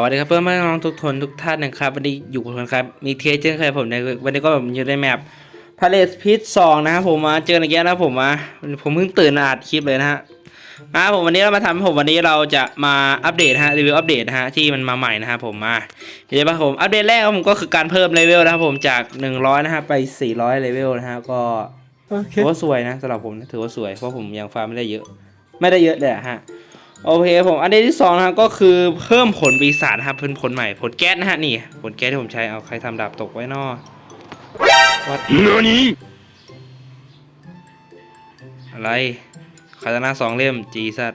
วัสดีครับเพื่อนๆน้องๆทุกคนทุกท่านนะครับวันนี้อยู่กับผมครับมีเทสเช่นเคยผมในวันนี้ก็แบบอยู่ในแมปพาเลสพิทสองนะครับผมมาเจออีกแล้วนะผมมาผมเพิ่งตื่นมาอัดคลิปเลยนะฮะมาผมวันนี้เรามาทำผมวันนี้เราจะมาอัปเดตฮะรีวิวอัปเดตนะฮะที่มันมาใหม่นะครับผมมาเดี๋ยวมาผมอัปเดตแรกของผมก็คือการเพิ่มเลเวลนะครับผมจาก 100นะฮะไป 400เลเวลนะฮะก็โอเคถือว่าสวยนะสำหรับผมนะถือว่าสวยเพราะผมยังฟาร์มไม่ได้เยอะ ไม่ได้เยอะเลยอะฮะ โอเคผมอันที่สองนะครับก็คือเพิ่มผลปีศาจนะครับเป็นผลใหม่ผลแก๊สนะฮะนี่ ผลแก๊สที่ผมใช้เอาใครทำดาบตกไว้นอวัด何อะไรคาตานาสองเล่มจีสัต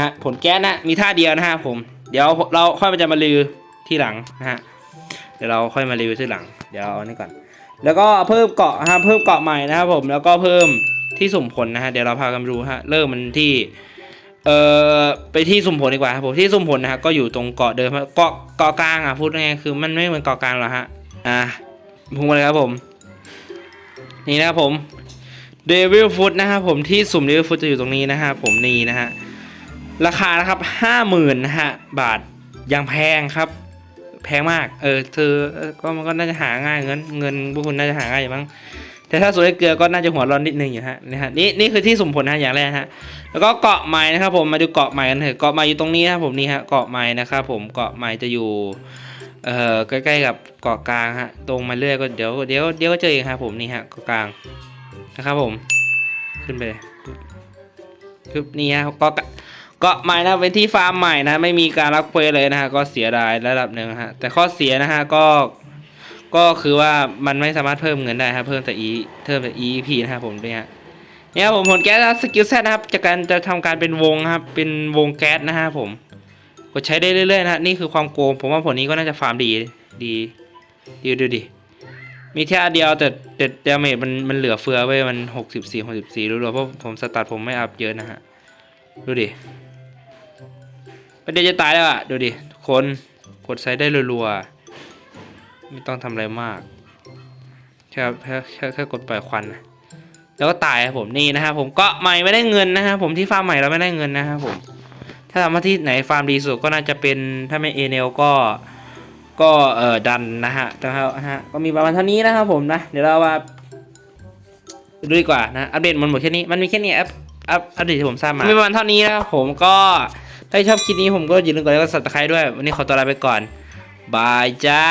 ฮะผลแก๊สนะมีท่าเดียวนะฮะผม เดี๋ยวเราค่อยมาจะมารีวิวที่หลังนะฮะเดี๋ยวเราค่อยมารีวิวที่หลัง เดี๋ยวเอาอันนี้ก่อน แล้วก็เพิ่มเกาะฮะเพิ่มเกาะใหม่นะครับผมแล้วก็เพิ่มที่สุ่มผลนะฮะเดี๋ยวเราพากันไปดูฮะเริ่มมันที่ เอ่อไปที่สุ่มผลดีกว่าครับผมที่สุ่มผลนะฮะก็อยู่ตรงเกาะเดิมเกาะเกาะกลางอะพูดง่ายคือมันไม่เหมือนเกาะกลางหรอกฮะอะพุ่งมาเลยครับผม นี่นะครับผมเดวิลฟุตนะครับผมที่สุ่มเดวิลฟุตจะอยู่ตรงนี้นะฮะผมนี่นะฮะราคานะครับห้าหมื่นนะฮะบาทยังแพงครับ แพงมาก เออเธอเออก็มันก็น่าจะหาง่ายเงินเงินพวกคุณน่าจะหาง่ายอยู่มั้ง แต่ถ้าสวยเกลือก็น่าจะหัวร้อนนิดนึงอยู่ฮะนี่ฮะนี่นี่คือที่สุ่มผลนะอย่างแรกฮะแล้วก็เกาะไม้นะครับผมมาดูเกาะไม้กันเถอะเกาะไม้อยู่ตรงนี้นะผมนี่ฮะเกาะไม้นะครับผมเกาะไม้จะอยู่เอ่อใกล้ๆกับเกาะกลางฮะตรงมาเรื่อยก็เดี๋ยวเดี๋ยวเดี๋ยวก็เจอเองครับผมนี่ฮะเกาะกลางนะครับผมขึ้นไปเลยคือนี่ฮะเกาะกะเกาะใหม่นะเป็นที่ฟาร์มใหม่นะไม่มีการรับเควสเลยนะฮะก็เสียดายระดับหนึ่งฮะแต่ข้อเสียนะฮะก็ ก็คือว่ามันไม่สามารถเพิ่มเงินได้ครับเพิ่มแต่ e เพิ่มแต่ eep นะครับผมเนี่ยเนี่ยผมผลแก๊สสกิลแซนะครับจากการจะทำการเป็นวงครับเป็นวงแก๊สนะฮะผมกดใช้ได้เรื่อยๆนะนี่คือความโกงผมว่าผลนี้ก็น่าจะฟาร์มดีดีดีดูดิมีแค่เดียวแต่แต่ดาเมจมันมันเหลือเฟือเว้ยมันหกสิบสี่หกสิบสี่รู้ๆเพราะผมสตาร์ทผมไม่อัพเยอะนะฮะดูดิประเดี๋ยวจะตายแล้วอะดูดิคนกดใช้ได้รัวๆ ไม่ต้องทำอะไรมากแค่แค่แค่แค่กดปล่อยควันนะแล้วก็ตายครับผมนี่นะครับผมก็ใหม่ไม่ได้เงินนะครับผมที่ฟาร์มใหม่เราไม่ได้เงินนะครับผม ถ้าทำมาที่ไหนฟาร์มดีสุดก็น่าจะเป็นถ้าไม่เอเนลก็ก็เอ่อดันนะฮะนะครับนะฮะก็มีประมาณเท่านี้นะครับผมนะเดี๋ยวเรามาดูดีกว่านะอัปเดตมันหมดแค่นี้มันมีแค่นี้อัปอัปอัปเดตที่ผมทราบมามีประมาณเท่านี้นะครับผมก็ถ้าชอบคลิปนี้ผมก็อย่าลืมกดไลค์กดซับสไครต์ด้วยวันนี้ขอตัวลาไปก่อน บายจ้า